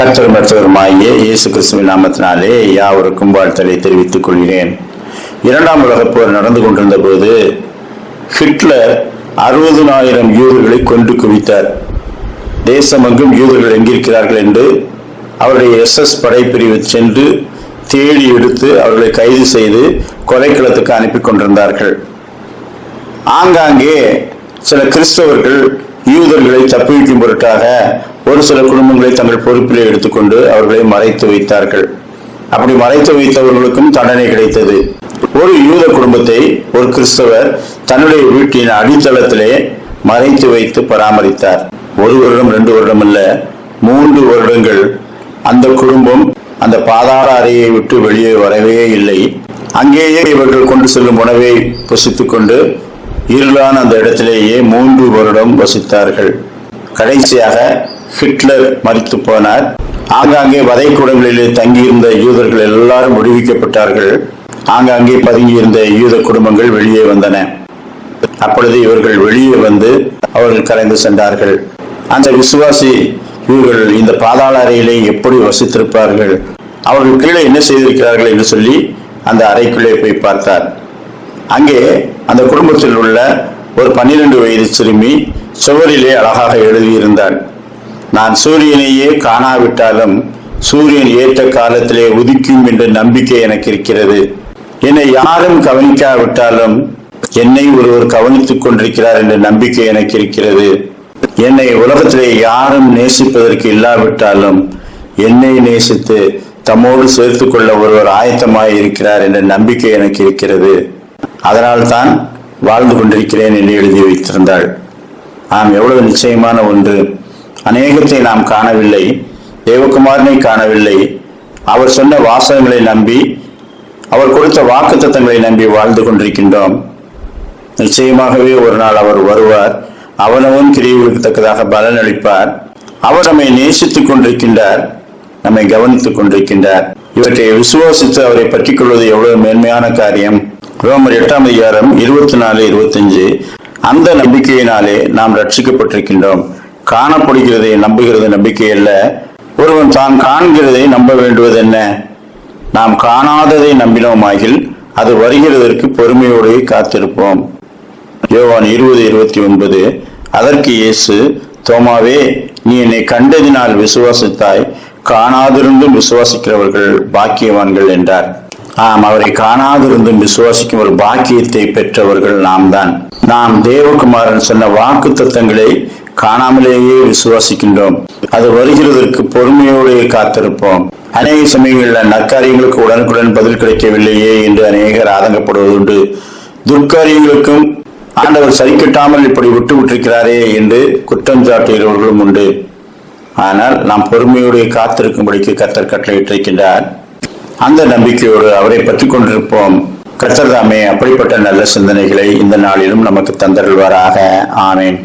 கர்த்தர் மற்றவருமாகிய இயேசு கிறிஸ்துவின் நாமத்தினாலே யாவருக்கும் வாழ்த்தலை தெரிவித்துக் கொள்கிறேன். இரண்டாம் உலகப் போர் நடந்து கொண்டிருந்த போது ஹிட்லர் அறுபதுனாயிரம் யூதர்களை கொண்டு குவித்தார். தேசமெங்கும் யூதர்கள் எங்கிருக்கிறார்கள் என்று அவருடைய எஸ்எஸ் படைப்பிரிவு சென்று தேடி எடுத்து அவர்களை கைது செய்து கொலைக்களத்துக்கு அனுப்பி கொண்டிருந்தார்கள். ஆங்காங்கே சில கிறிஸ்தவர்கள் யூதர்களை தப்புவிக்கும் பொருட்டாக ஒரு சில குடும்பங்களை தங்கள் பொறுப்பிலே எடுத்துக்கொண்டு அவர்களை மறைத்து வைத்தார்கள். அப்படி மறைத்து வைத்தவர்களுக்கும் தண்டனை கிடைத்தது. ஒரு யூத குடும்பத்தை ஒரு கிறிஸ்தவர் தன்னுடைய வீட்டின் அடித்தளத்திலே மறைத்து வைத்து பராமரித்தார். ஒரு வருடம் ரெண்டு வருடம் அல்ல மூன்று வருடங்கள் அந்த குடும்பம் அந்த பாதாள அறையை விட்டு வெளியே வரவே இல்லை. அங்கேயே இவர்கள் கொண்டு செல்லும் உணவை புசித்துக் கொண்டு இருளான அந்த இடத்திலேயே மூன்று வருடம் வசித்தார்கள். கடைசியாக ஹிட்லர் மறித்து போனார். ஆங்காங்கே வதைக்குடங்களிலே தங்கியிருந்த யூதர்கள் எல்லாரும் விடுவிக்கப்பட்டார்கள். ஆங்காங்கே பதுங்கியிருந்த யூத குடும்பங்கள் வெளியே வந்தன. அப்பொழுது இவர்கள் வெளியே வந்து அவர்கள் கலைந்து சென்றார்கள். அந்த விசுவாசி இவர்கள் இந்த பாதாள அறையிலே எப்படி வசித்திருப்பார்கள்? அவர்கள் கீழே என்ன செய்திருக்கிறார்கள் என்று சொல்லி அந்த அறைக்குள்ளே போய் பார்த்தார். அங்கே அந்த குடும்பத்தில் உள்ள ஒரு பன்னிரண்டு வயது சிறுமி சுவரிலே அழகாக எழுதியிருந்தாள். நான் சூரியனையே காணாவிட்டாலும் சூரியன் ஏற்ற காலத்திலே உதிக்கும் என்ற நம்பிக்கை எனக்கு இருக்கிறது. என்னை யாரும் கவனிக்காவிட்டாலும் என்னை ஒருவர் கவனித்துக் கொண்டிருக்கிறார் என்ற நம்பிக்கை எனக்கு இருக்கிறது. என்னை உலகத்திலே யாரும் நேசிப்பதற்கு இல்லாவிட்டாலும் என்னை நேசித்து தம்மோடு சேர்த்துக் கொள்ள ஒருவர் ஆயத்தமாய் இருக்கிறார் என்ற நம்பிக்கை எனக்கு இருக்கிறது. அதனால் தான் வாழ்ந்து கொண்டிருக்கிறேன் என்று எழுதி வைத்திருந்தாள். ஆம் எவ்வளவு நிச்சயமான ஒன்று. அநேகத்தை நாம் காணவில்லை. தேவகுமாரனை காணவில்லை. அவர் சொன்ன வாசகங்களை நம்பி அவர் கொடுத்த வாக்குத்தத்தங்களை நம்பி வாழ்ந்து கொண்டிருக்கின்றோம். நிச்சயமாகவே ஒரு நாள் அவர் வருவார். அவனவன் கிரியைகளுக்கு தக்கதாக பலன் அளிப்பார். அவர் நம்மை நேசித்துக் கொண்டிருக்கின்றார். நம்மை கவனித்துக் கொண்டிருக்கின்றார். இவற்றை விசுவாசித்து அவரை பற்றிக் கொள்வது எவ்வளவு மேன்மையான காரியம். ரோமர் எட்டாம் அதிகாரம் இருபத்தி நாலு இருபத்தஞ்சு. அந்த நம்பிக்கையினாலே நாம் ரட்சிக்கப்பட்டிருக்கின்றோம் காணப்படுகிறதை நம்புகிறது நம்பிக்கை அல்ல. ஒருவன் தான் காண்கிறதை நம்ப வேண்டுவது என்ன? நாம் காணாததை நம்பினோமாகில் அது வருகிறதற்கு பொறுமையோடு காத்திருப்போம். யோவான் இருபது இருபத்தி ஒன்பது. அதற்கு இயேசு தோமாவே நீ என்னை கண்டதினால் விசுவாசித்தாய். காணாதிருந்தும் விசுவாசிக்கிறவர்கள் பாக்கியவான்கள் என்றார். ஆம் அவரை காணாதிருந்தும் விசுவாசிக்கும் ஒரு பாக்கியத்தை பெற்றவர்கள் நாம் தான் நாம் தேவகுமாரன் சொன்ன வாக்கு தத்தங்களை காணாமலேயே விசுவாசிக்கின்றோம். அது வருகிறதற்கு பொறுமையோடு காத்திருப்போம். அநேக சமயங்களில் நற்காரியங்களுக்கு உடனுக்குடன் பதில் கிடைக்கவில்லையே என்று அநேகர் ஆதங்கப்படுவதுண்டு துர்க்காரியங்களுக்கும் ஆண்டவர் சரி கட்டாமல் இப்படி விட்டு விட்டிருக்கிறாரே என்று குற்றம் சாட்டுகிறவர்களும் உண்டு. ஆனால் நாம் பொறுமையோடு காத்திருக்கும்படிக்கு கத்தர் கட்டளையிட்டிருக்கின்றார். அந்த நம்பிக்கையோடு அவரை பற்றி கொண்டிருப்போம் கர்த்தர்தாமே அப்படிப்பட்ட நல்ல சிந்தனைகளை இந்த நாளிலும் நமக்கு தந்தருள்வாராக. ஆமேன்.